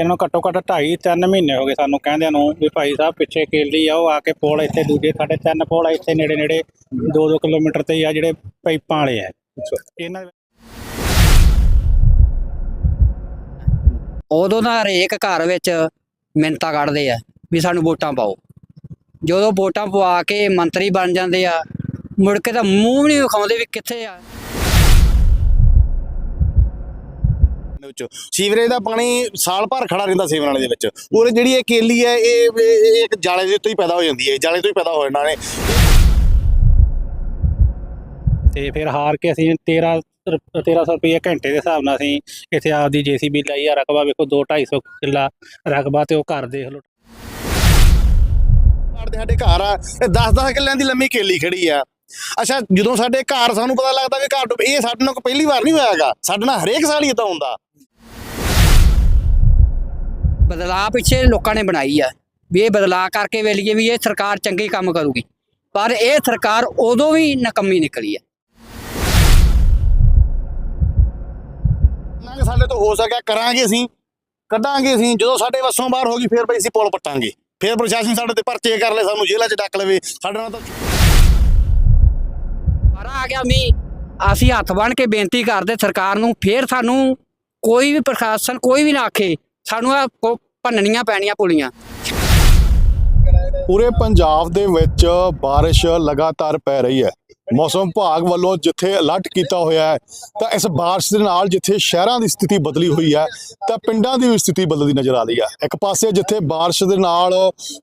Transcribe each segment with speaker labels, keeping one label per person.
Speaker 1: ਇਹਨਾਂ ਘੱਟੋ ਘੱਟ 2.5 3 ਮਹੀਨੇ ਹੋ ਗਏ ਸਾਨੂੰ ਕਹਿੰਦਿਆਂ ਨੂੰ ਵੀ ਭਾਈ ਸਾਹਿਬ ਪਿੱਛੇ ਕੇਲੀ ਆ ਉਹ ਆ ਕੇ ਪੁਲ ਇੱਥੇ ਦੂਜੇ ਸਾਡੇ ਤਿੰਨ ਪੁਲ ਆ, ਇੱਥੇ ਨੇੜੇ ਨੇੜੇ 2-2 ਕਿਲੋਮੀਟਰ ਤੇ ਆ ਜਿਹੜੇ ਪਾਈਪਾਂ ਵਾਲੇ ਆ। ਇਹਨਾਂ
Speaker 2: ਉਦੋਂ ਦਾ ਹਰੇਕ ਘਰ ਵਿੱਚ ਮਿੰਤਾ ਕੱਢਦੇ ਆ ਵੀ ਸਾਨੂੰ ਵੋਟਾਂ ਪਾਓ। ਜਦੋਂ ਵੋਟਾਂ ਪਵਾ ਕੇ ਮੰਤਰੀ ਬਣ ਜਾਂਦੇ ਆ, ਮੁੜ ਕੇ ਤਾਂ ਮੂੰਹ ਵੀ ਨਹੀਂ ਵਿਖਾਉਂਦੇ ਵੀ ਕਿੱਥੇ ਆ।
Speaker 3: ਦੇ ਵਿੱਚ। ਸੀਵਰੇਜ ਦਾ ਪਾਣੀ ਸਾਲ ਭਰ ਖੜਾ ਰਹਿੰਦਾ ਸੀਵਰ ਨਾਲੇ ਦੇ ਵਿੱਚ। ਉਹ ਜਿਹੜੀ ਇਹ ਕੇਲੀ ਹੈ ਇਹ ਇੱਕ ਜਾਲੇ ਦੇ ਉੱਤੇ ਹੀ ਪੈਦਾ ਹੋ ਜਾਂਦੀ ਹੈ। ਜਾਲੇ ਤੋਂ ਹੀ ਪੈਦਾ ਹੋ ਜਾਣਾ ਨੇ
Speaker 1: ਤੇ ਫਿਰ ਹਾਰ ਕੇ ਅਸੀਂ 13 ਰੁਪ- 1300 ਰੁਪਏ ਘੰਟੇ ਦੇ ਹਿਸਾਬ ਨਾਲ ਅਸੀਂ ਇੱਥੇ ਆਪਦੀ ਜੀਸੀਬੀ ਲਈ ਆ। ਰਕਬਾ ਵੇਖੋ 2 250 ਕਿੱਲਾ ਰਕਬਾ ਤੇ ਉਹ ਘਰ ਦੇਖ ਲਓ।
Speaker 3: ਸਾਡੇ ਸਾਡੇ ਘਰ ਆ। ਇਹ 10-10 ਕਿੱਲਿਆਂ ਦੀ ਲੰਮੀ ਕੇਲੀ ਖੜੀ ਆ। ਅੱਛਾ ਜਦੋਂ ਸਾਡੇ ਘਰ ਸਾਨੂੰ ਪਤਾ ਲੱਗਦਾ ਵੀ ਘਰ ਇਹ ਸਾਡੇ ਨਾਲ ਪਹਿਲੀ ਵਾਰ ਨਹੀਂ ਹੋਇਆਗਾ। ਸਾਡੇ ਨਾਲ ਹਰੇਕ ਸਾਲ ਹੀ ਇਦਾਂ ਹੁੰਦਾ।
Speaker 2: ਬਦਲਾਅ ਪਿੱਛੇ ਲੋਕਾਂ ਨੇ ਬਣਾਈ ਆ ਵੀ ਇਹ ਬਦਲਾਅ ਕਰਕੇ ਵੇਲੀਏ ਵੀ ਇਹ ਸਰਕਾਰ ਚੰਗੀ ਕੰਮ ਕਰੂਗੀ। ਪਰ ਇਹ ਸਰਕਾਰ ਉਦੋਂ ਵੀ ਨਕੰਮੀ ਨਿਕਲੀ ਆ।
Speaker 3: ਨਾ ਸਾਡੇ ਤੋਂ ਹੋ ਸਕਿਆ ਕਰਾਂਗੇ ਅਸੀਂ ਕੱਢਾਂਗੇ ਅਸੀਂ। ਜਦੋਂ ਸਾਡੇ ਵੱਸੋਂ ਬਾਹਰ ਹੋ ਗਈ ਫਿਰ ਬਈ ਅਸੀਂ ਪੁਲ ਪੱਟਾਂਗੇ। ਫਿਰ ਪ੍ਰਸ਼ਾਸਨ ਸਾਡੇ ਤੇ ਪਰਚੇ ਕਰ ਲੈ ਸਾਨੂੰ ਜੇਲ੍ਹਾਂ 'ਚ ਡੱਕ ਲਵੇ। ਸਾਡੇ ਨਾਲ ਤਾਂ
Speaker 2: ਪਰ ਆ ਗਿਆ ਮੀ ਅਸੀਂ ਹੱਥ ਬਣ ਕੇ ਬੇਨਤੀ ਕਰਦੇ ਸਰਕਾਰ ਨੂੰ ਫੇਰ ਸਾਨੂੰ ਕੋਈ ਵੀ ਪ੍ਰਸ਼ਾਸਨ ਕੋਈ ਵੀ ਨਾ ਆਖੇ ਸਾਨੂੰ ਆ ਭੰਨਣੀਆਂ ਪੈਣੀਆਂ ਪੁਲੀਆਂ।
Speaker 4: ਪੂਰੇ ਪੰਜਾਬ ਦੇ ਵਿੱਚ ਬਾਰਿਸ਼ ਲਗਾਤਾਰ ਪੈ ਰਹੀ ਹੈ। ਮੌਸਮ ਵਿਭਾਗ ਵੱਲੋਂ ਜਿੱਥੇ ਅਲਰਟ ਕੀਤਾ ਹੋਇਆ ਹੈ, ਤਾਂ ਇਸ ਬਾਰਿਸ਼ ਦੇ ਨਾਲ ਜਿੱਥੇ ਸ਼ਹਿਰਾਂ ਦੀ ਸਥਿਤੀ ਬਦਲੀ ਹੋਈ ਹੈ, ਤਾਂ ਪਿੰਡਾਂ ਦੀ ਵੀ ਸਥਿਤੀ ਬਦਲਦੀ ਨਜ਼ਰ ਆ ਰਹੀ ਹੈ। ਇੱਕ ਪਾਸੇ ਜਿੱਥੇ ਬਾਰਿਸ਼ ਦੇ ਨਾਲ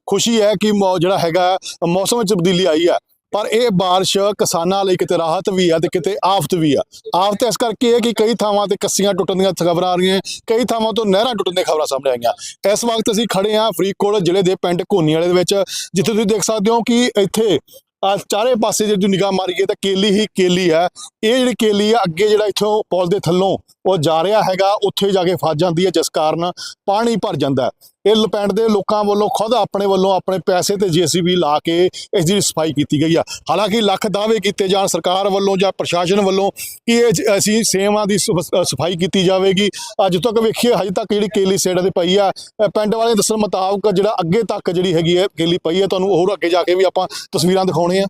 Speaker 4: ਖੁਸ਼ੀ ਹੈ ਕਿ ਜਿਹੜਾ ਹੈਗਾ ਮੌਸਮ ਵਿੱਚ ਤਬਦੀਲੀ ਆਈ ਹੈ ਪਰ ਇਹ ਬਾਰਿਸ਼ ਕਿਸਾਨਾਂ ਲਈ ਕਿਤੇ ਰਾਹਤ ਵੀ ਹੈ ਤੇ ਕਿਤੇ ਆਫਤ ਵੀ ਆ। ਆਫਤ ਇਸ ਕਰਕੇ ਹੈ ਕਿ ਕਈ ਥਾਵਾਂ ਤੇ ਕੱਸੀਆਂ ਟੁੱਟਣ ਦੀਆਂ ਖਬਰਾਂ ਆ ਰਹੀਆਂ, ਕਈ ਥਾਵਾਂ ਤੋਂ ਨਹਿਰਾਂ ਟੁੱਟਣ ਦੀਆਂ ਖਬਰਾਂ ਸਾਹਮਣੇ ਆਈਆਂ। ਇਸ ਵਕਤ ਅਸੀਂ ਖੜੇ ਹਾਂ ਫਰੀਦਕੋਟ ਜ਼ਿਲ੍ਹੇ ਦੇ ਪਿੰਡ ਘੋਨੀ ਵਾਲੇ ਦੇ ਵਿੱਚ, ਜਿੱਥੇ ਤੁਸੀਂ ਦੇਖ ਸਕਦੇ ਹੋ ਕਿ ਇੱਥੇ ਆ ਚਾਰੇ ਪਾਸੇ ਜੇ ਤੁਸੀਂ ਨਿਗਾਹ ਮਾਰੀਏ ਤਾਂ ਕੇਲੀ ਹੀ ਕੇਲੀ ਹੈ ਇਹ ਜਿਹੜੀ ਕੇਲੀ ਆ, ਅੱਗੇ ਜਿਹੜਾ ਇੱਥੋਂ ਪੁਲ ਦੇ ਥੱਲੋਂ ਉਹ ਜਾ ਰਿਹਾ ਹੈਗਾ, ਉੱਥੇ ਜਾ ਕੇ ਫਸ ਜਾਂਦੀ ਹੈ, ਜਿਸ ਕਾਰਨ ਪਾਣੀ ਭਰ ਜਾਂਦਾ ਇਹ ਪਿੰਡ ਦੇ ਲੋਕਾਂ ਵੱਲੋਂ ਖੁਦ ਆਪਣੇ ਵੱਲੋਂ ਆਪਣੇ ਪੈਸੇ ਤੇ ਜੀਸੀਬੀ ਲਾ ਕੇ ਇਸ ਦੀ ਸਫ਼ਾਈ ਕੀਤੀ ਗਈ ਆ। ਹਾਲਾਂਕਿ ਲੱਖ ਦਾਅਵੇ ਕੀਤੇ ਜਾਣ, ਸਰਕਾਰ ਵੱਲੋਂ ਜਾਂ ਪ੍ਰਸ਼ਾਸਨ ਵੱਲੋਂ ਕਿ ਇਹ ਅਸੀਂ ਸੇਵਾਂ ਦੀ ਸਫ਼ਾਈ ਕੀਤੀ ਜਾਵੇਗੀ। ਅੱਜ ਤੱਕ ਵੇਖੀਏ, ਹਜੇ ਤੱਕ ਜਿਹੜੀ ਕੇਲੀ ਸੇਡ ਤੇ ਪਈ ਆ ਪਿੰਡ ਵਾਲੇ ਦੱਸਣ ਮੁਤਾਬਕ ਜਿਹੜਾ ਅੱਗੇ ਤੱਕ ਜਿਹੜੀ ਹੈਗੀ ਹੈ ਕੇਲੀ ਪਈ ਹੈ, ਤੁਹਾਨੂੰ ਹੋਰ ਅੱਗੇ ਜਾ ਕੇ ਵੀ ਆਪਾਂ ਤਸਵੀਰਾਂ ਦਿਖਾਉਣੇ ਆ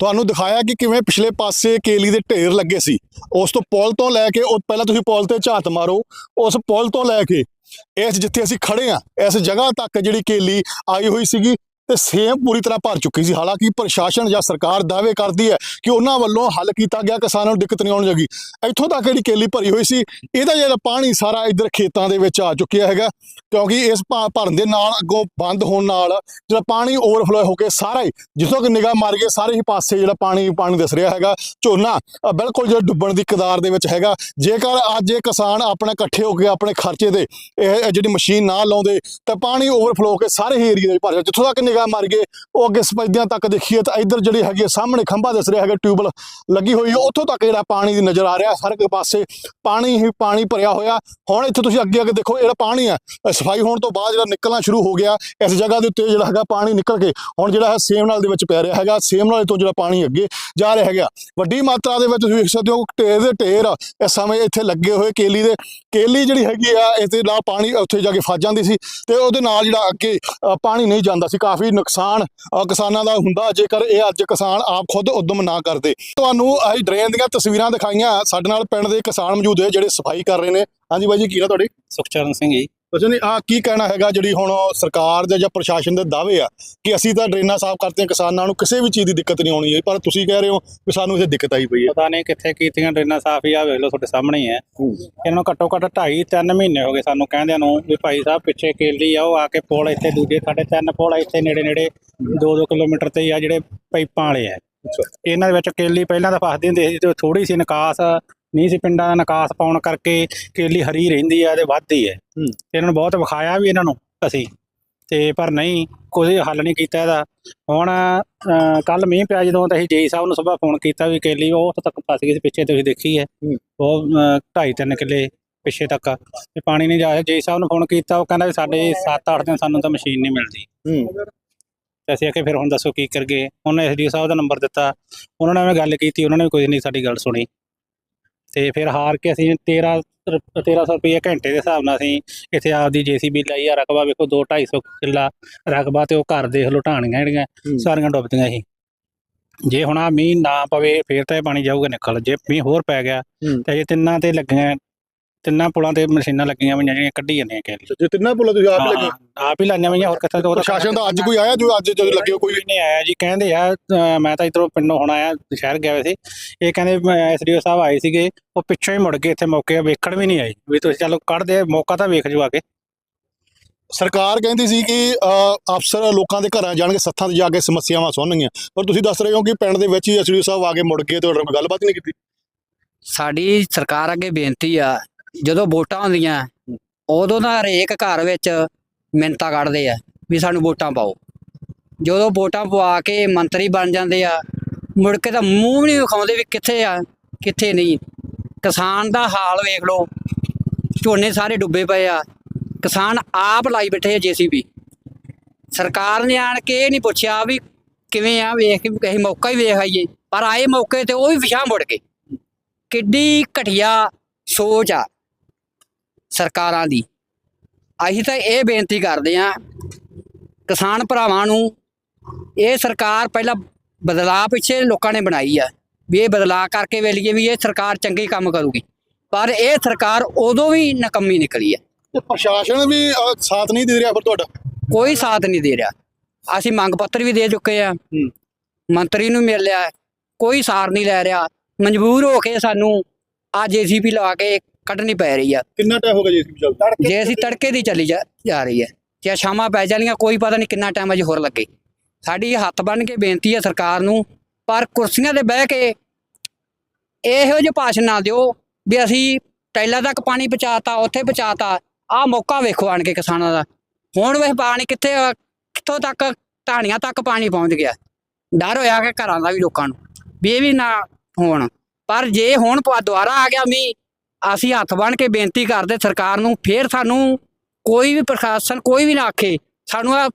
Speaker 4: ਤੁਹਾਨੂੰ ਦਿਖਾਇਆ ਕਿ ਕਿਵੇਂ ਪਿਛਲੇ ਪਾਸੇ ਕੇਲੀ ਦੇ ਢੇਰ ਲੱਗੇ ਸੀ। ਉਸ ਤੋਂ ਪੁਲ ਤੋਂ ਲੈ ਕੇ ਉਹ ਪਹਿਲਾਂ ਤੁਸੀਂ ਪੁਲ ਤੇ ਝਾਤ ਮਾਰੋ, ਉਸ ਪੁਲ ਤੋਂ ਲੈ ਕੇ ਇਸ ਜਿੱਥੇ ਅਸੀਂ ਖੜੇ ਆ ਇਸ ਜਗ੍ਹਾ ਤੱਕ ਜਿਹੜੀ ਕੇਲੀ ਆਈ ਹੋਈ ਸੀਗੀ ਤੇ ਸੇਮ ਪੂਰੀ ਤਰ੍ਹਾਂ ਭਰ ਚੁੱਕੀ ਸੀ। ਹਾਲਾਂਕਿ ਪ੍ਰਸ਼ਾਸਨ ਜਾਂ ਸਰਕਾਰ ਦਾਅਵੇ ਕਰਦੀ ਹੈ ਕਿ ਉਹਨਾਂ ਵੱਲੋਂ ਹੱਲ ਕੀਤਾ ਗਿਆ, ਕਿਸਾਨਾਂ ਨੂੰ ਦਿੱਕਤ ਨਹੀਂ ਆਉਣ ਲੱਗੀ ਇੱਥੋਂ ਤੱਕ ਜਿਹੜੀ ਕੇਲੀ ਭਰੀ ਹੋਈ ਸੀ, ਇਹਦਾ ਜਿਹੜਾ ਪਾਣੀ ਸਾਰਾ ਇੱਧਰ ਖੇਤਾਂ ਦੇ ਵਿੱਚ ਆ ਚੁੱਕਿਆ ਹੈਗਾ। ਕਿਉਂਕਿ ਇਸ ਭਾ- ਭਰਨ ਦੇ ਨਾਲ ਅੱਗੋਂ ਬੰਦ ਹੋਣ ਨਾਲ ਜਿਹੜਾ ਪਾਣੀ ਓਵਰਫਲੋ ਹੋ ਕੇ ਸਾਰਾ ਹੀ, ਜਿੱਥੋਂ ਕਿ ਨਿਗਾਹ ਮਾਰ ਕੇ ਸਾਰੇ ਹੀ ਪਾਸੇ ਜਿਹੜਾ ਪਾਣੀ ਪਾਣੀ ਦਿਸ ਰਿਹਾ ਹੈਗਾ। ਝੋਨਾ ਬਿਲਕੁਲ ਜਿਹੜਾ ਡੁੱਬਣ ਦੀ ਕਦਾਰ ਦੇ ਵਿੱਚ ਹੈਗਾ। ਜੇਕਰ ਅੱਜ ਇਹ ਕਿਸਾਨ ਆਪਣੇ ਇਕੱਠੇ ਹੋ ਕੇ ਆਪਣੇ ਖਰਚੇ ਦੇ, ਇਹ ਜਿਹੜੀ ਮਸ਼ੀਨ ਨਾ ਲਾਉਂਦੇ, ਤਾਂ ਪਾਣੀ ਓਵਰਫਲੋ ਹੋ ਕੇ ਸਾਰੇ ਹੀ ਏਰੀਆ ਦੇ ਭਰ ਜਿੱਥੋਂ ਤੱਕ ਨਿਗਾਹ ਮਾਰ ਗਏ। ਉਹ ਅੱਗੇ ਸਪੈਦਿਆਂ ਤੱਕ ਦੇਖੀਏ ਤਾਂ ਇੱਧਰ ਜਿਹੜੀ ਹੈਗੀ ਹੈ ਸਾਹਮਣੇ ਖੰਭਾ ਦਿਸ ਰਿਹਾ ਹੈਗਾ ਟਿਊਬਲ ਲੱਗੀ ਹੋਈ ਹੈ। ਉੱਥੋਂ ਤੱਕ ਜਿਹੜਾ ਪਾਣੀ ਦੀ ਨਜ਼ਰ ਆ ਰਿਹਾ ਹਰ ਇੱਕ ਪਾਸੇ ਪਾਣੀ ਹੀ ਪਾਣੀ ਭਰਿਆ ਹੋਇਆ। ਹੁਣ ਇੱਥੇ ਤੁਸੀਂ ਅੱਗੇ ਅੱਗੇ ਦੇਖੋ ਜਿਹੜਾ ਪਾਣੀ ਆ ਸਫ਼ਾਈ ਹੋਣ ਤੋਂ ਬਾਅਦ ਜਿਹੜਾ ਨਿਕਲਣਾ ਸ਼ੁਰੂ ਹੋ ਗਿਆ। ਇਸ ਜਗ੍ਹਾ ਦੇ ਉੱਤੇ ਜਿਹੜਾ ਹੈਗਾ ਪਾਣੀ ਨਿਕਲ ਕੇ ਹੁਣ ਜਿਹੜਾ ਹੈ ਸੇਮ ਨਾਲ ਦੇ ਵਿੱਚ ਪੈ ਰਿਹਾ ਹੈਗਾ। ਸੇਮ ਨਾਲ ਤੋਂ ਜਿਹੜਾ ਪਾਣੀ ਅੱਗੇ ਜਾ ਰਿਹਾ ਹੈਗਾ। ਵੱਡੀ ਮਾਤਰਾ ਦੇ ਵਿੱਚ ਤੁਸੀਂ ਵੇਖ ਸਕਦੇ ਹੋ ਢੇਰ ਦੇ ਢੇਰ ਇਸ ਸਮੇਂ ਇੱਥੇ ਲੱਗੇ ਹੋਏ ਕੇਲੀ ਦੇ। ਕੇਲੀ ਜਿਹੜੀ ਹੈਗੀ ਆ ਇਸ ਦੇ ਨਾਲ ਪਾਣੀ ਉੱਥੇ ਜਾ ਕੇ ਫਸ ਜਾਂਦੀ ਸੀ ਤੇ ਉਹਦੇ ਨਾਲ ਜਿਹੜਾ ਅੱਗੇ ਅ, ਪਾਣੀ ਨਹੀਂ ਜਾਂਦਾ ਸੀ। ਕਾਫੀ ਨੁਕਸਾਨ ਕਿਸਾਨਾਂ ਦਾ ਹੁੰਦਾ, ਜੇਕਰ ਇਹ ਅੱਜ ਕਿਸਾਨ ਆਪ ਖੁਦ ਉਦਮ ਨਾ ਕਰਦੇ। ਤੁਹਾਨੂੰ ਅਸੀਂ ਡਰੇਨ ਦੀਆਂ ਤਸਵੀਰਾਂ ਦਿਖਾਈਆਂ, ਸਾਡੇ ਨਾਲ ਪਿੰਡ ਦੇ ਕਿਸਾਨ ਮੌਜੂਦ ਹੈ ਜਿਹੜੇ ਸਫ਼ਾਈ ਕਰ ਰਹੇ ਨੇ। ਹਾਂਜੀ ਬਾਈ ਜੀ, ਕੀ ਨਾ ਤੁਹਾਡੇ?
Speaker 1: ਸੁਖਚਰਨ ਸਿੰਘ ਜੀ।
Speaker 4: ਕੁਛ ਨਹੀਂ ਆ ਕੀ ਕਹਿਣਾ ਹੈਗਾ ਜਿਹੜੀ ਹੁਣ ਸਰਕਾਰ ਦੇ ਜਾਂ ਪ੍ਰਸ਼ਾਸਨ ਦੇ ਦਾਅਵੇ ਆ ਕਿ ਅਸੀਂ ਤਾਂ ਡਰੇਨਾਂ ਸਾਫ਼ ਕਰਦੇ ਹਾਂ ਕਿਸਾਨਾਂ ਨੂੰ ਕਿਸੇ ਵੀ ਚੀਜ਼ ਦੀ ਦਿੱਕਤ ਨਹੀਂ ਆਉਣੀ ਹੈ ਪਰ ਤੁਸੀਂ ਕਹਿ ਰਹੇ ਹੋ ਕਿ ਸਾਨੂੰ ਇੱਥੇ ਦਿੱਕਤ ਆਈ ਪਈ ਹੈ।
Speaker 1: ਪਤਾ ਨਹੀਂ ਕਿੱਥੇ ਕੀਤੀਆਂ ਡਰੇਨਾਂ ਸਾਫ਼ ਹੀ ਆ ਵੇਖ ਲਓ ਤੁਹਾਡੇ ਸਾਹਮਣੇ ਹੀ ਹੈ। ਇਹਨਾਂ ਨੂੰ ਘੱਟੋ ਘੱਟ 2.5 3 ਮਹੀਨੇ ਹੋ ਗਏ ਸਾਨੂੰ ਕਹਿੰਦਿਆਂ ਨੂੰ ਵੀ ਭਾਈ ਸਾਹਿਬ ਪਿੱਛੇ ਕੇਲੀ ਆ ਉਹ ਆ ਕੇ ਪੁਲ ਇੱਥੇ ਦੂਜੇ ਸਾਡੇ ਤਿੰਨ ਪੁਲ ਆ ਇੱਥੇ ਨੇੜੇ ਨੇੜੇ 2-2 ਕਿਲੋਮੀਟਰ ਤੇ ਹੀ ਆ ਜਿਹੜੇ ਪਾਈਪਾਂ ਵਾਲੇ ਆ। ਇਹਨਾਂ ਦੇ ਵਿੱਚ ਕੇਲੀ ਪਹਿਲਾਂ ਤਾਂ ਫਸਦੀ ਹੁੰਦੀ ਸੀ ਤੇ ਥੋੜੀ ਸੀ ਨਿਕਾਸ ਨਹੀਂ ਸੀ ਪਿੰਡਾਂ ਦਾ ਨਿਕਾਸ ਪਾਉਣ ਕਰਕੇ ਕੇਲੀ ਹਰੀ ਰਹਿੰਦੀ ਆ ਤੇ ਵੱਧਦੀ ਹੈ। ਇਹਨਾਂ ਨੂੰ ਬਹੁਤ ਵਿਖਾਇਆ ਵੀ ਇਹਨਾਂ ਨੂੰ ਅਸੀਂ। ਤੇ ਪਰ ਨਹੀਂ ਕੋਈ ਹੱਲ ਨਹੀਂ ਕੀਤਾ ਇਹਦਾ। ਹੁਣ ਕੱਲ ਮੀਂਹ ਪਿਆ ਜਦੋਂ ਤਾਂ ਅਸੀਂ ਜੇਈ ਸਾਹਿਬ ਨੂੰ ਸਵੇਰ ਫੋਨ ਕੀਤਾ ਵੀ ਕੇਲੀ ਉਹ ਤੱਕ ਫਸ ਗਈ ਸੀ ਪਿੱਛੇ ਤੁਸੀਂ ਦੇਖੀ ਹੈ। ਉਹ 2.5 3 ਕਿੱਲੇ ਪਿੱਛੇ ਤੱਕ। ਤੇ ਪਾਣੀ ਨਹੀਂ ਜਾ ਰਿਹਾ ਜੇਈ ਸਾਹਿਬ ਨੂੰ ਫੋਨ ਕੀਤਾ ਉਹ ਕਹਿੰਦਾ ਵੀ ਸਾਡੇ 7-8 ਦਿਨ ਸਾਨੂੰ ਤਾਂ ਮਸ਼ੀਨ ਨਹੀਂ ਮਿਲਦੀ। ਤੇ ਅਸੀਂ ਆਖਿਆ ਫਿਰ ਹੁਣ ਦੱਸੋ ਕੀ ਕਰਗੇ ਉਹਨੇ ਐਸਡੀਓ ਸਾਹਿਬ ਦਾ ਨੰਬਰ ਦਿੱਤਾ। ਉਹਨਾਂ ਨੇ ਐਵੇਂ ਗੱਲ ਕੀਤੀ ਉਹਨਾਂ ਨੇ ਵੀ ਕੋਈ ਨਹੀਂ ਸਾਡੀ ਗੱਲ ਸੁਣੀ। ਤੇ ਫਿਰ ਹਾਰ ਕੇ ਅਸੀਂ 13 ਰੁਪ- 1300 ਰੁਪਏ ਘੰਟੇ ਦੇ ਹਿਸਾਬ ਨਾਲ ਅਸੀਂ ਇੱਥੇ ਆਪਦੀ ਜੀਸੀਬੀ ਲਈ ਆ ਰਕਬਾ ਵੇਖੋ 2 250 ਕਿੱਲਾ ਰਕਬਾ ਤੇ ਉਹ ਘਰ ਦੇਖ ਲਓ ਢਾਣੀਆਂ ਜਿਹੜੀਆਂ ਸਾਰੀਆਂ ਡੁੱਬਦੀਆਂ ਸੀ। ਜੇ ਹੁਣ ਆ ਮੀਂਹ ਨਾ ਪਵੇ ਫੇਰ ਤਾਂ ਇਹ ਪਾਣੀ ਜਾਊਗਾ ਨਿਕਲ। ਜੇ ਮੀਂਹ ਹੋਰ ਪੈ ਗਿਆ। ਤੇ ਇਹ ਤਿੰਨਾਂ ਤੇ ਲੱਗੀਆਂ ਤਿੰਨਾਂ ਪੁਲਾਂ ਤੇ ਮਸ਼ੀਨਾਂ ਲੱਗੀਆਂ ਹੋਈਆਂ ਜਿਹੜੀਆਂ ਕੱਢੀ ਜਾਂਦੀਆਂ ਕੇਲ
Speaker 4: ਜੇ ਤਿੰਨਾਂ ਪੁੱਲ ਤੁਸੀਂ ਆਪ ਹੀ ਲੱਗੇ?
Speaker 1: ਆਪ ਹੀ ਲਾਈਆਂ ਹੋਈਆਂ ਹੋਰ ਕਿੱਥੇ ਤੋਂ ਉਹਦਾ
Speaker 4: ਪ੍ਰਸ਼ਾਸਨ ਦਾ ਅੱਜ ਕੋਈ ਆਇਆ ਜੋ ਅੱਜ ਜਦੋਂ ਲੱਗੇ ਹੋ ਕੋਈ?
Speaker 1: ਕੋਈ ਨਹੀਂ ਆਇਆ ਜੀ ਕਹਿੰਦੇ ਆ ਮੈਂ ਤਾਂ ਇਧਰੋਂ ਪਿੰਡੋਂ ਹੁਣ ਆਇਆ ਸ਼ਹਿਰ ਗਿਆ ਵੈਸੇ ਇਹ ਕਹਿੰਦੇ ਐਸਡੀਓ ਸਾਹਿਬ ਆਏ ਸੀਗੇ ਉਹ ਪਿੱਛੋਂ ਹੀ ਮੁੜ ਗਏ ਇੱਥੇ ਮੌਕੇ ਵੇਖਣ ਵੀ ਨਹੀਂ ਆਏ। ਵੀ ਤੁਸੀਂ ਚਲੋ ਕੱਢਦੇ ਮੌਕਾ ਤਾਂ ਵੇਖ ਜੂ ਆ ਕੇ।
Speaker 4: ਸਰਕਾਰ ਕਹਿੰਦੀ ਸੀ ਕਿ ਅ, ਅਫਸਰ ਲੋਕਾਂ ਦੇ ਘਰਾਂ ਜਾਣਗੇ ਸੱਥਾਂ ਤੇ ਜਾ ਕੇ ਸਮੱਸਿਆਵਾਂ ਸੁਣਨਗੀਆਂ। ਪਰ ਤੁਸੀਂ ਦੱਸ ਰਹੇ ਹੋ ਕਿ ਪਿੰਡ ਦੇ ਵਿੱਚ ਹੀ ਐਸਡੀਓ ਸਾਹਿਬ ਆ ਕੇ ਮੁੜ ਕੇ ਤੁਹਾਡੇ ਨਾਲ ਕੋਈ ਗੱਲਬਾਤ ਨਹੀਂ ਕੀਤੀ?
Speaker 2: ਸਾਡੀ ਸਰਕਾਰ ਅੱਗੇ ਬੇਨਤੀ ਆ ਜਦੋਂ ਵੋਟਾਂ ਹੁੰਦੀਆਂ, ਉਦੋਂ ਦਾ ਹਰੇਕ ਘਰ ਵਿੱਚ ਮਿੰਤਾ ਕੱਢਦੇ ਆ ਵੀ ਸਾਨੂੰ ਵੋਟਾਂ ਪਾਓ। ਜਦੋਂ ਵੋਟਾਂ ਪਵਾ ਕੇ ਮੰਤਰੀ ਬਣ ਜਾਂਦੇ ਆ, ਮੁੜ ਕੇ ਤਾਂ ਮੂੰਹ ਵੀ ਨਹੀਂ ਵਿਖਾਉਂਦੇ ਵੀ ਕਿੱਥੇ ਆ, ਕਿੱਥੇ ਨਹੀਂ। ਕਿਸਾਨ ਦਾ ਹਾਲ ਵੇਖ ਲਓ, ਝੋਨੇ ਸਾਰੇ ਡੁੱਬੇ ਪਏ ਆ। ਕਿਸਾਨ ਆਪ ਲਾਈ ਬੈਠੇ ਆ ਜੀਸੀਬੀ। ਸਰਕਾਰ ਨੇ ਆਣ ਕੇ ਇਹ ਨਹੀਂ ਪੁੱਛਿਆ ਵੀ ਕਿਵੇਂ ਆ, ਵੇਖ ਕੇ ਅਸੀਂ ਮੌਕਾ ਹੀ ਵੇਖ ਆਈਏ, ਪਰ ਆਏ ਮੌਕੇ ਤੇ ਉਹ ਵੀ ਪਿਛਾਂਹ ਮੁੜ ਗਏ ਕਿੱਡੀ ਘਟੀਆ ਸੋਚ ਆ। ਸਰਕਾਰਾਂ ਦੀ। ਅਸੀਂ ਤਾਂ ਇਹ ਬੇਨਤੀ ਕਰਦੇ ਆ ਕਿਸਾਨ ਭਰਾਵਾਂ ਨੂੰ ਇਹ ਸਰਕਾਰ ਪਹਿਲਾਂ ਬਦਲਾਅ ਪਿੱਛੇ ਲੋਕਾਂ ਨੇ ਬਣਾਈ ਆ ਵੀ ਇਹ ਬਦਲਾਅ ਕਰਕੇ ਵੇਲੀਏ ਵੀ ਇਹ ਸਰਕਾਰ ਚੰਗੇ ਕੰਮ ਕਰੂਗੀ। ਪਰ ਇਹ ਸਰਕਾਰ ਉਦੋਂ ਵੀ ਨਕੰਮੀ ਨਿਕਲੀ ਆ।
Speaker 4: ਤੇ ਪ੍ਰਸ਼ਾਸਨ ਵੀ ਸਾਥ ਨਹੀਂ ਦੇ ਰਿਹਾ ਫਿਰ ਤੁਹਾਡਾ?
Speaker 2: ਕੋਈ ਸਾਥ ਨਹੀਂ ਦੇ ਰਿਹਾ। ਅਸੀਂ ਮੰਗ ਪੱਤਰ ਵੀ ਦੇ ਚੁੱਕੇ ਆ। ਮੰਤਰੀ ਨੂੰ ਮਿਲ ਲਿਆ। ਕੋਈ ਸਾਰ ਨਹੀਂ ਲੈ ਰਿਹਾ। ਮਜਬੂਰ ਹੋ ਕੇ ਸਾਨੂੰ ਆ ਜੀਸੀਪੀ ਲਵਾ ਕੇ ਕੱਢਣੀ ਪੈ ਰਹੀ ਆ।
Speaker 4: ਕਿੰਨਾ ਟਾਈਮ ਹੋ ਗਿਆ ਜੀ ਇਸ ਨੂੰ ਚੱਲਦਾ?
Speaker 2: ਜੇ ਅਸੀਂ ਤੜਕੇ ਦੀ ਚੱਲੀ ਜਾ ਜਾ ਰਹੀ ਹੈ ਜੇ ਸ਼ਾਮਾਂ ਪੈ ਜਾਣੀਆਂ ਕੋਈ ਪਤਾ ਨਹੀਂ ਕਿੰਨਾ ਟਾਈਮ ਅਜੇ ਹੋਰ ਲੱਗੇ। ਸਾਡੀ ਹੱਥ ਬੰਨ ਕੇ ਬੇਨਤੀ ਹੈ ਸਰਕਾਰ ਨੂੰ ਪਰ ਕੁਰਸੀਆਂ ਤੇ ਬਹਿ ਕੇ ਇਹੋ ਜਿਹੇ ਭਾਸ਼ਣ ਨਾ ਦਿਓ ਵੀ ਅਸੀਂ ਟੈਲਾ ਤੱਕ ਪਾਣੀ ਪਹੁੰਚਾਤਾ ਉੱਥੇ ਪਹੁੰਚਾਤਾ ਆਹ ਮੌਕਾ ਵੇਖੋ ਆਣ ਕੇ ਕਿਸਾਨਾਂ ਦਾ। ਹੁਣ ਵੇਖ ਪਾਣੀ ਕਿੱਥੇ ਆ, ਕਿੱਥੋਂ ਤੱਕ ਢਾਣੀਆਂ ਤੱਕ ਪਾਣੀ ਪਹੁੰਚ ਗਿਆ। ਡਰ ਹੋਇਆ ਕਿ ਘਰਾਂ ਦਾ ਵੀ ਲੋਕਾਂ ਨੂੰ ਵੀ ਇਹ ਵੀ ਨਾ ਹੋਣ। ਪਰ ਜੇ ਹੁਣ ਦੁਬਾਰਾ ਆ ਗਿਆ ਮੀਂਹ ਅਸੀਂ ਹੱਥ ਬੰਨ ਕੇ ਬੇਨਤੀ ਕਰਦੇ ਸਰਕਾਰ ਨੂੰ, ਫੇਰ ਸਾਨੂੰ ਕੋਈ ਵੀ ਪ੍ਰਸ਼ਾਸਨ ਕੋਈ ਵੀ ਨਾ ਆਖੇ, ਸਾਨੂੰ ਆ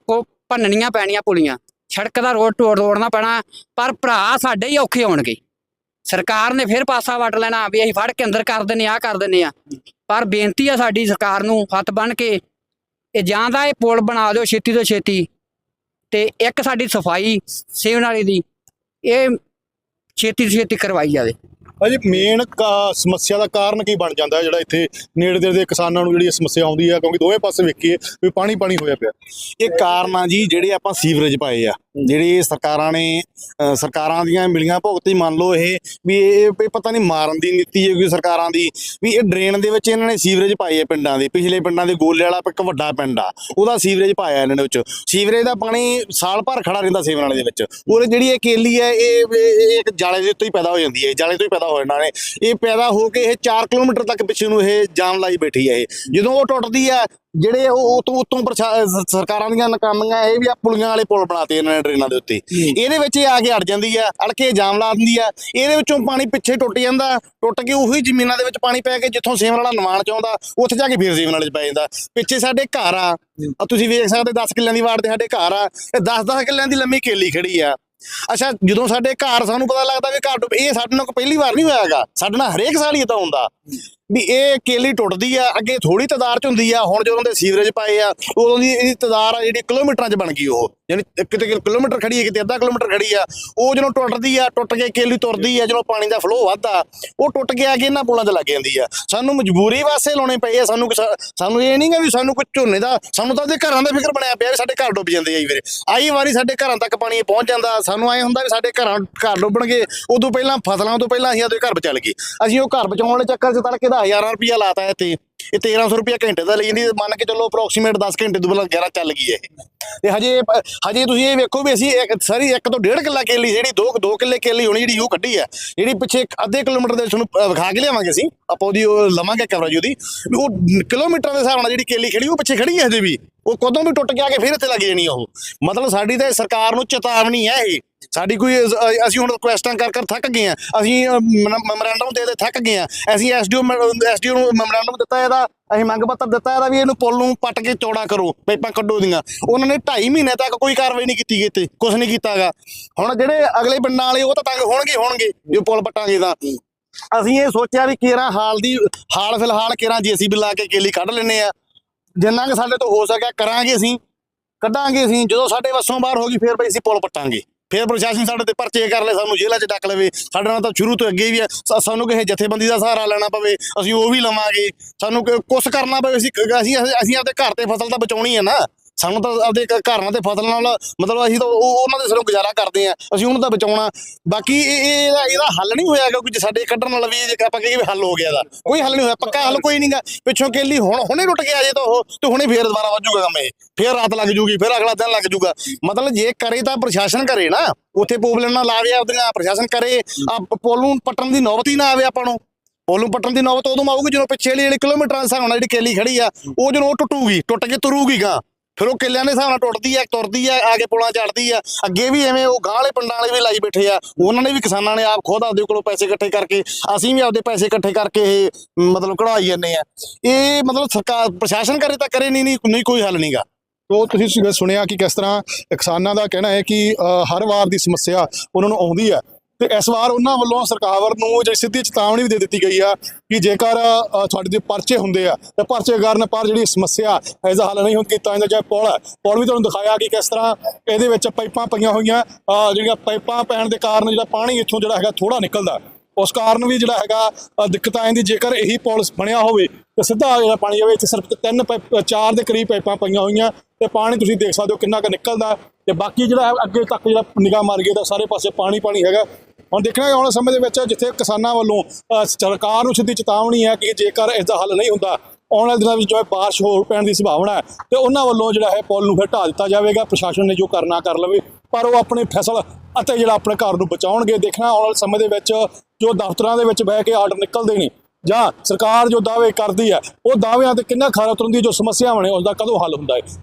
Speaker 2: ਭੰਨਣੀਆਂ ਪੈਣੀਆਂ ਪੁਲੀਆਂ। ਸੜਕ ਦਾ ਰੋਡ ਤੋੜ ਤੋੜਨਾ ਪੈਣਾ, ਪਰ ਭਰਾ ਸਾਡੇ ਹੀ ਔਖੇ ਹੋਣਗੇ। ਸਰਕਾਰ ਨੇ ਫਿਰ ਪਾਸਾ ਵੱਟ ਲੈਣਾ ਵੀ ਅਸੀਂ ਫੜ ਕੇ ਅੰਦਰ ਕਰ ਦਿੰਨੇ ਆ ਕਰ ਦਿੰਨੇ ਆ ਪਰ ਬੇਨਤੀ ਆ ਸਾਡੀ ਸਰਕਾਰ ਨੂੰ, ਹੱਥ ਬੰਨ ਕੇ, ਇਹ ਜਾਂ ਤਾਂ ਇਹ ਪੁਲ ਬਣਾ ਦਿਓ ਛੇਤੀ ਤੋਂ ਛੇਤੀ, ਤੇ ਇੱਕ ਸਾਡੀ ਸਫ਼ਾਈ ਸੇਵਨ ਵਾਲੀ ਦੀ, ਇਹ ਛੇਤੀ ਤੋਂ ਛੇਤੀ ਕਰਵਾਈ ਜਾਵੇ।
Speaker 4: ਅਜੇ ਮੇਨ ਸਮੱਸਿਆ ਦਾ ਕਾਰਨ ਕੀ ਬਣ ਜਾਂਦਾ ਹੈ ਜਿਹੜਾ ਇੱਥੇ ਨੇੜੇ ਦੇ ਦੇ ਕਿਸਾਨਾਂ ਨੂੰ ਜਿਹੜੀ ਸਮੱਸਿਆ ਆਉਂਦੀ ਹੈ? ਕਿਉਂਕਿ ਦੋਵੇਂ ਪਾਸੇ ਵੇਖੀਏ ਵੀ ਪਾਣੀ ਪਾਣੀ ਹੋਇਆ ਪਿਆ।
Speaker 3: ਇਹ ਕਾਰਨ ਆ ਜੀ ਜਿਹੜੇ ਆਪਾਂ ਸੀਵਰੇਜ ਪਾਏ ਆ। ਜਿਹੜੀ ਸਰਕਾਰਾਂ ਨੇ ਸਰਕਾਰਾਂ ਦੀਆਂ ਮਿਲੀਆਂ ਭੁਗਤੀ ਮੰਨ ਲਓ ਇਹ ਵੀ ਇਹ ਪਤਾ ਨਹੀਂ ਮਾਰਨ ਦੀ ਨੀਤੀ ਹੈ ਕੋਈ ਸਰਕਾਰਾਂ ਦੀ ਵੀ ਇਹ ਡਰੇਨ ਦੇ ਵਿੱਚ ਇਹਨਾਂ ਨੇ ਸੀਵਰੇਜ ਪਾਏ ਆ ਪਿੰਡਾਂ ਦੇ ਪਿਛਲੇ ਪਿੰਡਾਂ ਦੇ ਗੋਲੇ ਵਾਲਾ ਇੱਕ ਵੱਡਾ ਪਿੰਡ ਆ। ਉਹਦਾ ਸੀਵਰੇਜ ਪਾਇਆ ਇਹਨਾਂ ਨੇ ਵਿੱਚ। ਸੀਵਰੇਜ ਦਾ ਪਾਣੀ ਸਾਲ ਭਰ ਖੜਾ ਰਹਿੰਦਾ ਸੇਵਨ ਵਾਲੇ ਦੇ ਵਿੱਚ। ਉਹਦੇ ਜਿਹੜੀ ਇਹ ਕੇਲੀ ਹੈ ਇਹ ਇੱਕ ਜਾਲੇ ਦੇ ਉੱਤੇ ਹੀ ਪੈਦਾ ਹੋ ਜਾਂਦੀ ਹੈ ਜਾਲੇ ਤੋਂ ਹੀ ਪੈਦਾ ਹੋ ਜਾਣਾ ਨੇ। ਇਹ ਪੈਦਾ ਹੋ ਕੇ ਇਹ 4 ਕਿਲੋਮੀਟਰ ਤੱਕ ਪਿੱਛੇ ਨੂੰ ਇਹ ਜਾਮ ਲਾਈ ਬੈਠੀ ਹੈ ਇਹ। ਜਦੋਂ ਉਹ ਟੁੱਟਦੀ ਹੈ ਜਿਹੜੇ ਉਹ ਉਤੋਂ ਉਤੋਂ ਸਰਕਾਰਾਂ ਦੀਆਂ ਨਾਕਾਮੀਆਂ ਇਹ ਵੀ ਆ ਪੁਲੀਆਂ ਵਾਲੇ ਪੁਲ ਬਣਾਤੇ ਇਹਨਾਂ ਨੇ ਡਰੇਨਾਂ ਦੇ ਉੱਤੇ। ਇਹਦੇ ਵਿੱਚ ਇਹ ਆ ਕੇ ਅੜ ਜਾਂਦੀ ਆ ਅੜ ਕੇ ਜਾਮ ਲਾ ਦਿੰਦੀ ਆ। ਇਹਦੇ ਵਿੱਚੋਂ ਪਾਣੀ ਪਿੱਛੇ ਟੁੱਟ ਜਾਂਦਾ ਟੁੱਟ ਕੇ ਉਹੀ ਜ਼ਮੀਨਾਂ ਦੇ ਵਿੱਚ ਪਾਣੀ ਪੈ ਕੇ ਜਿੱਥੋਂ ਸੇਵਨ ਵਾਲਾ ਨਿਵਾਣ ਚ ਆਉਂਦਾ ਉੱਥੇ ਜਾ ਕੇ ਫੇਰ ਸੇਵਨ ਵਾਲੇ ਚ ਪੈ ਜਾਂਦਾ। ਪਿੱਛੇ ਸਾਡੇ ਘਰ ਆ। ਤੁਸੀਂ ਵੇਖ ਸਕਦੇ 10 ਕਿੱਲਿਆਂ ਦੀ ਵਾਰਡ ਦੇ ਸਾਡੇ ਘਰ ਆ। ਇਹ 10-10 ਕਿੱਲਿਆਂ ਦੀ ਲੰਮੀ ਕੇਲੀ ਖੜੀ ਆ। ਅੱਛਾ, ਜਦੋਂ ਸਾਡੇ ਘਰ ਸਾਨੂੰ ਪਤਾ ਲੱਗਦਾ ਵੀ ਘਰ ਡੁੱਬ ਇਹ ਸਾਡੇ ਨਾਲ ਕੋਈ ਪਹਿਲੀ ਵਾਰ ਨਹੀਂ ਹੋਇਆਗਾ। ਸਾਡੇ ਨਾਲ ਹਰੇਕ ਸਾਲ ਹੀ ਇਦਾਂ ਹੁੰਦਾ। ਵੀ ਇਹ ਕੇਲੀ ਟੁੱਟਦੀ ਆ, ਅੱਗੇ ਥੋੜੀ ਤਾਦਾਰ ਚ ਹੁੰਦੀ ਆ, ਹੁਣ ਜਦੋਂ ਦੇ ਸੀਵਰੇਜ ਪਾਏ ਆ, ਉਦੋਂ ਦੀ ਇਹਦੀ ਤਾਦਾਰ ਆ ਜਿਹੜੀ ਕਿਲੋਮੀਟਰਾਂ ਚ ਬਣ ਗਈ ਉਹ। ਯਾਨੀ ਕਿਤੇ ਕਿਤੇ ਕਿਲੋਮੀਟਰ ਖੜੀ ਹੈ ਕਿਤੇ ਅੱਧਾ ਕਿਲੋਮੀਟਰ ਖੜੀ ਆ। ਉਹ ਜਦੋਂ ਟੁੱਟਦੀ ਆ, ਟੁੱਟ ਕੇ ਕੇਲੀ ਤੁਰਦੀ ਆ, ਜਦੋਂ ਪਾਣੀ ਦਾ ਫਲੋ ਵੱਧਦਾ, ਉਹ ਟੁੱਟ ਕੇ ਆ ਕੇ ਇਹਨਾਂ ਪੁਲਾਂ 'ਚ ਲੱਗ ਜਾਂਦੀ ਆ। ਸਾਨੂੰ ਮਜਬੂਰੀ ਵਾਸਤੇ ਲਾਉਣੇ ਪਏ ਆ, ਸਾਨੂੰ ਕੁਛ- ਸਾਨੂੰ ਇਹ ਨਹੀਂਗਾ ਵੀ ਸਾਨੂੰ ਕੋਈ ਝੋਨੇ ਦਾ, ਸਾਨੂੰ ਤਾਂ ਉਹਦੇ ਘਰਾਂ ਦਾ ਫਿਕਰ ਬਣਿਆ ਪਿਆ ਵੀ ਸਾਡੇ ਘਰ ਡੁੱਬ ਜਾਂਦੇ ਆ ਜੀ ਵੀਰੇ ਆਈ ਵਾਰੀ ਸਾਡੇ ਘਰਾਂ ਤੱਕ ਪਾਣੀ ਪਹੁੰਚ ਜਾਂਦਾ, ਸਾਨੂੰ ਐ ਹੁੰਦਾ ਵੀ ਸਾਡੇ ਘਰਾਂ, ਘਰ ਡੁੱਬਣਗੇ, ਉਦੋਂ ਪਹਿਲਾਂ ਫਸਲਾਂ ਤੋਂ ਪਹਿਲਾਂ ਅਸੀਂ ਆਪਦੇ ਘਰ ਬਚਾ ਲਈਏ ਅਸੀਂ ਉਹ ਘਰ ਬਚਾਉਣ ਦੇ ਚੱਕਰ 'ਚ ਤੜਕੇ ਦਾ ਹਜ਼ਾਰਾਂ ਰੁਪਇਆ ਲਾਤਾ ਇੱਥੇ। ਇਹ 1300 ਰੁਪਇਆ ਘੰਟੇ ਦਾ ਲਈ ਜਾਂਦੀ ਮੰਨ ਕੇ ਚੱਲੋ ਅਪਰੋਕਸੀਮੇਟ 10 ਘੰਟੇ ਤੋਂ ਪਹਿਲਾਂ 11 ਚੱਲ ਗਈ ਇਹ। ਤੇ ਹਜੇ ਹਜੇ ਤੁਸੀਂ ਇਹ ਵੇਖੋ ਵੀ ਅਸੀਂ ਇੱਕ, ਸਾਰੀ ਇੱਕ ਤੋਂ ਡੇਢ ਕਿੱਲਾ ਕੇਲੀ ਜਿਹੜੀ 2 2 ਕਿੱਲੇ ਕੇਲੀ ਹੋਣੀ ਜਿਹੜੀ ਉਹ ਕੱਢੀ ਹੈ ਜਿਹੜੀ ਪਿੱਛੇ ਇੱਕ ਅੱਧੇ ਕਿਲੋਮੀਟਰ ਦੇ ਤੁਹਾਨੂੰ ਵਿਖਾ ਕੇ ਲਿਆਵਾਂਗੇ ਅਸੀਂ। ਆਪਾਂ ਉਹਦੀ ਉਹ ਲਵਾਂਗੇ ਕਵਰੇਜ ਉਹਦੀ। ਉਹ ਕਿਲੋਮੀਟਰ ਦੇ ਹਿਸਾਬ ਨਾਲ ਜਿਹੜੀ ਕੇਲੀ ਖੜੀ, ਉਹ ਪਿੱਛੇ ਖੜੀ ਹੈ ਹਜੇ ਵੀ। ਉਹ ਕਦੋਂ ਵੀ ਟੁੱਟ ਕੇ ਆ ਕੇ ਫਿਰ ਇੱਥੇ ਲੱਗ ਜਾਣੀ ਉਹ। ਮਤਲਬ ਸਾਡੀ ਤਾਂ ਸਰਕਾਰ ਨੂੰ ਚੇਤਾਵਨੀ ਹੈ ਇਹ। ਸਾਡੀ ਕੋਈ ਅਸੀਂ ਹੁਣ ਰਿਕੁਐਸਟਾਂ ਕਰ ਕਰ ਥੱਕ ਗਏ ਆ ਅਸੀਂ ਮੈਮੋਰੈਂਡਮ ਦੇ ਦੇ ਥੱਕ ਗਏ ਆ ਅਸੀਂ ਐਸਡੀਓ ਐਸਡੀਓ ਨੂੰ ਮੈਮੋਰੈਂਡਮ ਦਿੱਤਾ ਇਹਦਾ, ਅਸੀਂ ਮੰਗ ਪੱਤਰ ਦਿੱਤਾ ਇਹਦਾ ਵੀ ਇਹਨੂੰ ਪੁੱਲ ਨੂੰ ਪੱਟ ਕੇ ਚੌੜਾ ਕਰੋ ਪਾਈਪਾਂ ਕੱਢੋ ਦੀਆਂ। ਉਹਨਾਂ ਨੇ 2.5 ਮਹੀਨੇ ਤੱਕ ਕੋਈ ਕਾਰਵਾਈ ਨਹੀਂ ਕੀਤੀ ਇੱਥੇ ਕੁਝ ਨਹੀਂ ਕੀਤਾਗਾ। ਹੁਣ ਜਿਹੜੇ ਅਗਲੇ ਪਿੰਡਾਂ ਵਾਲੇ, ਉਹ ਤਾਂ ਤੰਗ ਹੋਣਗੇ ਹੋਣਗੇ, ਜੇ ਪੁੱਲ ਪੱਟਾਂਗੇ ਤਾਂ। ਅਸੀਂ ਇਹ ਸੋਚਿਆ ਵੀ ਕੇਰਾਂ ਹਾਲ ਦੀ, ਹਾਲ ਫਿਲਹਾਲ ਕੇਰਾਂ ਜੀਸੀਬੀ ਲਾ ਕੇ ਕੇਲੀ ਕੱਢ ਲੈਨੇ ਆ ਜਿੰਨਾ ਕਿ ਸਾਡੇ ਤੋਂ ਹੋ ਸਕਿਆ ਕਰਾਂਗੇ ਅਸੀਂ, ਕੱਢਾਂਗੇ ਅਸੀਂ, ਜਦੋਂ ਸਾਡੇ ਵੱਸੋਂ ਬਾਹਰ ਹੋ ਗਈ ਫੇਰ ਬਈ ਅਸੀਂ ਪੁਲ ਪੱਟਾਂਗੇ। ਫੇਰ ਪ੍ਰਸ਼ਾਸਨ ਸਾਡੇ ਤੇ ਪਰਚੇ ਕਰ ਲੈ ਸਾਨੂੰ ਜੇਲ੍ਹਾਂ 'ਚ ਡੱਕ ਲਵੇ। ਸਾਡੇ ਨਾਲ ਤਾਂ ਸ਼ੁਰੂ ਤੋਂ ਅੱਗੇ ਵੀ ਆ ਸਾਨੂੰ ਕਿਸੇ ਜਥੇਬੰਦੀ ਦਾ ਸਹਾਰਾ ਲੈਣਾ ਪਵੇ, ਅਸੀਂ ਉਹ ਵੀ ਲਵਾਂਗੇ। ਸਾਨੂੰ ਕੁਝ ਕਰਨਾ ਪਵੇ, ਅਸੀਂ ਅਸੀਂ ਅਸੀਂ ਆਪਦੇ ਘਰ ਤੇ ਫਸਲ ਤਾਂ ਬਚਾਉਣੀ ਹੈ ਨਾ। ਸਾਨੂੰ ਤਾਂ ਆਪਦੇ ਘ- ਘਰਾਂ ਤੇ ਫਸਲ ਨਾਲ ਮਤਲਬ ਅਸੀਂ ਤਾਂ ਉਹ, ਉਹਨਾਂ ਦੇ ਸਿਰੋਂ ਗੁਜ਼ਾਰਾ ਕਰਦੇ ਆ ਅਸੀਂ ਉਹਨੂੰ ਤਾਂ ਬਚਾਉਣਾ। ਬਾਕੀ ਇਹ ਇਹਦਾ ਇਹਦਾ ਹੱਲ ਨਹੀਂ ਹੋਇਆ ਕਿਉਂਕਿ ਸਾਡੇ ਕੱਢਣ ਨਾਲ ਵੀ, ਜੇ ਆਪਾਂ ਕਹੀਏ ਵੀ ਹੱਲ ਹੋ ਗਿਆ ਦਾ ਕੋਈ ਹੱਲ ਨਹੀਂ ਹੋਇਆ, ਪੱਕਾ ਹੱਲ ਕੋਈ ਨਹੀਂਗਾ ਪਿੱਛੋਂ ਕੇਲੀ ਹੁਣ, ਹੁਣੇ ਟੁੱਟ ਗਿਆ ਜੇ ਤਾਂ ਉਹ, ਤੇ ਹੁਣੇ ਫੇਰ ਦੁਬਾਰਾ ਵੱਜੂਗਾ ਕੰਮ ਇਹ। ਫੇਰ ਰਾਤ ਲੱਗ ਜੂਗੀ, ਫੇਰ ਅਗਲਾ ਦਿਨ ਲੱਗ ਜੂਗਾ। ਮਤਲਬ ਜੇ ਕਰੇ ਤਾਂ ਪ੍ਰਸ਼ਾਸਨ ਕਰੇ ਨਾ। ਉੱਥੇ ਪੋਬਲਨ ਨਾ ਲਾਵੇ ਆਪਦੀਆਂ, ਪ੍ਰਸ਼ਾਸਨ ਕਰੇ। ਆ ਪੁੱਲ ਨੂੰ ਪੱਟਣ ਦੀ ਨੌਬਤ ਹੀ ਨਾ ਆਵੇ ਆਪਾਂ ਨੂੰ। ਪੁੱਲ ਨੂੰ ਪੱਟਣ ਦੀ ਨੌਬਤ ਉਦੋਂ ਆਊਗੀ ਜਦੋਂ ਪਿੱਛੇ ਵਾਲੀ ਜਿਹੜੀ ਕਿਲੋਮੀਟਰਾਂ ਦੇ ਹਿਸਾਬ ਨਾਲ ਜਿਹੜੀ ਕੇਲੀ ਖੜੀ ਆ, ਉਹ ਜਦੋਂ ਉਹ ਟੁੱਟੂਗੀ, ਟੁੱਟ ਕੇ ਤੁਰੂਗੀ ਗਾ। ਫਿਰ ਉਹ ਕਿੱਲਿਆਂ ਦੇ ਹਿਸਾਬ ਨਾਲ ਟੁੱਟਦੀ ਆ, ਤੁਰਦੀ ਆ ਆ ਕੇ ਪੁਲਾਂ ਚੜਦੀ ਆ। ਅੱਗੇ ਵੀ ਐਵੇਂ ਉਹ ਗਾਂ ਵਾਲੇ ਪਿੰਡਾਂ ਵਾਲੇ ਵੀ ਲਾਈ ਬੈਠੇ ਆ। ਉਹਨਾਂ ਨੇ ਵੀ ਕਿਸਾਨਾਂ ਨੇ ਆਪ ਖੁਦ ਆਪਦੇ ਕੋਲੋਂ ਪੈਸੇ ਇਕੱਠੇ ਕਰਕੇ, ਅਸੀਂ ਵੀ ਆਪਦੇ ਪੈਸੇ ਇਕੱਠੇ ਕਰਕੇ ਇਹ ਮਤਲਬ ਕਢਾਈ ਜਾਂਦੇ ਆ। ਇਹ ਮਤਲਬ ਸਰਕਾਰ, ਪ੍ਰਸ਼ਾਸਨ ਕਰੇ ਤਾਂ ਕਰੇ, ਨਹੀਂ ਨਹੀਂ ਕੋਈ ਹੱਲ ਨਹੀਂਗਾ
Speaker 4: ਤੋ ਤੁਸੀਂ ਸੁਣਿਆ ਕਿ ਕਿਸ ਤਰ੍ਹਾਂ ਕਿਸਾਨਾਂ ਦਾ ਕਹਿਣਾ ਹੈ ਕਿ ਹਰ ਵਾਰ ਦੀ ਸਮੱਸਿਆ ਉਹਨਾਂ ਨੂੰ ਆਉਂਦੀ ਹੈ ਤੇ ਇਸ ਵਾਰ ਉਹਨਾਂ ਵੱਲੋਂ ਸਰਕਾਰ ਨੂੰ ਜਿਹੜੀ ਸਿੱਧੀ ਚੇਤਾਵਨੀ ਵੀ ਦੇ ਦਿੱਤੀ ਗਈ ਆ ਕਿ ਜੇਕਰ ਤੁਹਾਡੇ ਦੇ ਪਰਚੇ ਹੁੰਦੇ ਆ ਤੇ ਪਰਚੇ ਕਾਰਨ ਪਰ ਜਿਹੜੀ ਸਮੱਸਿਆ ਇਸ ਦਾ ਹੱਲ ਨਹੀਂ ਹੁੰਦਾ ਕੀਤਾ ਜਾਂਦਾ ਜਾਂ ਪੁਲ ਹੈ ਪੁਲ ਵੀ ਤੁਹਾਨੂੰ ਦਿਖਾਇਆ ਕਿ ਕਿਸ ਤਰ੍ਹਾਂ ਇਹਦੇ ਵਿੱਚ ਪਾਈਪਾਂ ਪਈਆਂ ਹੋਈਆਂ ਜਿਹੜੀਆਂ ਪਾਈਪਾਂ ਪੈਣ ਦੇ ਕਾਰਨ ਜਿਹੜਾ ਪਾਣੀ ਇੱਥੋਂ ਜਿਹੜਾ ਹੈਗਾ ਥੋੜਾ ਨਿਕਲਦਾ। ਉਸ ਕਾਰਨ ਵੀ ਜਿਹੜਾ ਹੈਗਾ ਅ, ਦਿੱਕਤ ਆ ਜਾਂਦੀ ਜੇਕਰ ਇਹੀ ਪੁਲ ਬਣਿਆ ਹੋਵੇ ਤੇ ਸਿੱਧਾ ਜਿਹੜਾ ਪਾਣੀ ਆਵੇ ਇੱਥੇ ਸਿਰਫ ਤਿੰਨ ਪਾਈਪ ਚਾਰ ਦੇ ਕਰੀਬ ਪਾਈਪਾਂ ਪਈਆਂ ਹੋਈਆਂ ਤੇ ਪਾਣੀ ਤੁਸੀਂ ਦੇਖ ਸਕਦੇ ਹੋ ਕਿੰਨਾ ਕੁ ਨਿਕਲਦਾ। ਤੇ ਬਾਕੀ ਜਿਹੜਾ ਅੱਗੇ ਤੱਕ ਜਿਹੜਾ ਨਿਗਾਹ ਮਾਰ ਗਏ ਤਾਂ ਸਾਰੇ ਪਾਸੇ ਪਾਣੀ ਪਾਣੀ ਹੈਗਾ। ਹੁਣ ਦੇਖਣਾ ਆਉਣ ਵਾਲੇ ਸਮੇਂ ਦੇ ਵਿੱਚ ਜਿੱਥੇ ਕਿਸਾਨਾਂ ਵੱਲੋਂ ਸਰਕਾਰ ਨੂੰ ਸਿੱਧੀ ਚੇਤਾਵਨੀ ਹੈ ਕਿ ਜੇਕਰ ਇਸ ਦਾ ਹੱਲ ਨਹੀਂ ਹੁੰਦਾ, ਆਉਣ ਵਾਲੇ ਦਿਨਾਂ ਵਿੱਚ ਜੋ ਹੈ, ਬਾਰਿਸ਼ ਹੋਰ ਪੈਣ ਦੀ ਸੰਭਾਵਨਾ ਹੈ, ਤੇ ਉਹਨਾਂ ਵੱਲੋਂ ਜਿਹੜਾ ਹੈ, ਪੁਲ ਨੂੰ ਫਿਰ ਢਾਹ ਦਿੱਤਾ ਜਾਵੇਗਾ। ਪ੍ਰਸ਼ਾਸਨ ਨੇ ਜੋ ਕਰਨਾ ਕਰ ਲਵੇ, ਪਰ ਉਹ ਆਪਣੀ ਫਸਲ ਅਤੇ ਜਿਹੜਾ ਆਪਣੇ ਘਰ ਨੂੰ ਬਚਾਉਣਗੇ। ਦੇਖਣਾ ਆਉਣ ਵਾਲੇ ਸਮੇਂ ਦੇ ਵਿੱਚ ਜੋ ਦਫ਼ਤਰਾਂ ਦੇ ਵਿੱਚ ਬਹਿ ਕੇ ਆਰਡਰ ਨਿਕਲਦੇ ਨੇ, ਜਾਂ ਸਰਕਾਰ ਜੋ ਦਾਅਵੇ ਕਰਦੀ ਹੈ, ਉਹ ਦਾਅਵਿਆਂ ਤੇ ਕਿੰਨਾ ਖਰਾ ਉਤਰਦੀ ਜੋ ਸਮੱਸਿਆਵਾਂ ਨੇ ਉਸ ਦਾ ਕਦੋਂ ਹੱਲ ਹੁੰਦਾ ਹੈ।